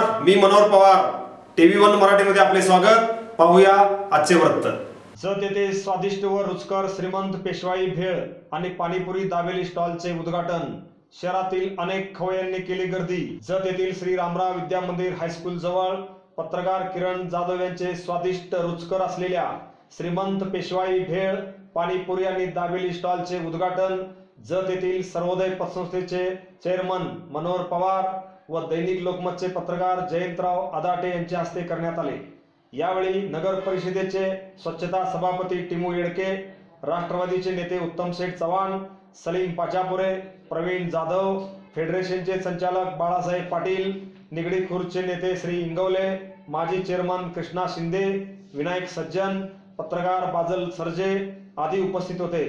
मी Manohar Pawar. TV one मराठीमध्ये आपले स्वागत. पाहूया आजचे वृत्त. जत येथे स्वादिष्ट व रुचकर श्रीमंत पेशवाई भेळ आणि पाणीपुरी दाबेली स्टॉलचे उद्घाटन. शहरातील अनेक खवयांनी केली गर्दी. जत येथील श्री रामराव विद्या मंदिर हायस्कूल जवळ पत्रकार किरण जाधव यांचे स्वादिष्ट रुचकर असलेल्या श्रीमंत पेशवाई भेळ पाणीपुरी आणि दाबेली स्टॉलचे उद्घाटन. जत येथील सर्वोदय पतसंस्थेचे चेअरमन मनोहर पवार व दैनिक लोकमतचे पत्रकार जयंतराव आदाटे यांच्या हस्ते करण्यात आले. यावेळी नगर परिषदेचे स्वच्छता सभापती टिमू येडके राष्ट्रवादीचे नेते उत्तम शेठ चव्हाण सलीम पाचापुरे प्रवीण जाधव फेडरेशनचे संचालक बाळासाहेब पाटील निगडी खुर्दचे नेते श्री इंगवले माजी चेअरमन कृष्णा शिंदे विनायक सज्जन पत्रकार बाजल सरजे आदी उपस्थित होते.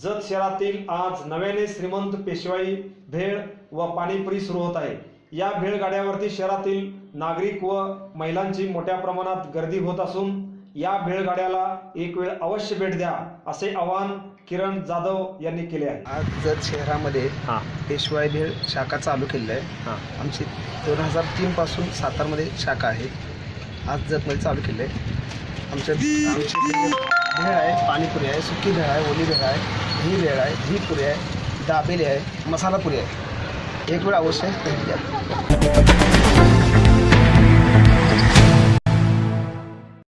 जत शहरातील आज नव्याने श्रीमंत पेशवाई भेळ व पाणीपुरी सुरू होत आहे. या भेळ गाड्यावरती शहरातील नागरिक व महिलांची मोठ्या प्रमाणात गर्दी होत असून या भेळ गाड्याला एक वेळ अवश्य भेट द्या असे आवाहन किरण जाधव यांनी केले आहे. आज जत शहरामध्ये हा. पेशवाई भेळ शाखा चालू केलेली आहे हा. आमची दोन हजार तीनपासून सातारमध्ये शाखा आहे. आज जतमध्ये चालू केली आहे आमच्या आमची भेळ आहे पाणीपुरी आहे सुकी भेळ आहे ओली भेळ आहे दही भेळ आहे दही पुरी आहे दाबेली आहे मसाला पुरी आहे. एक वेळ अवश्य भेट द्या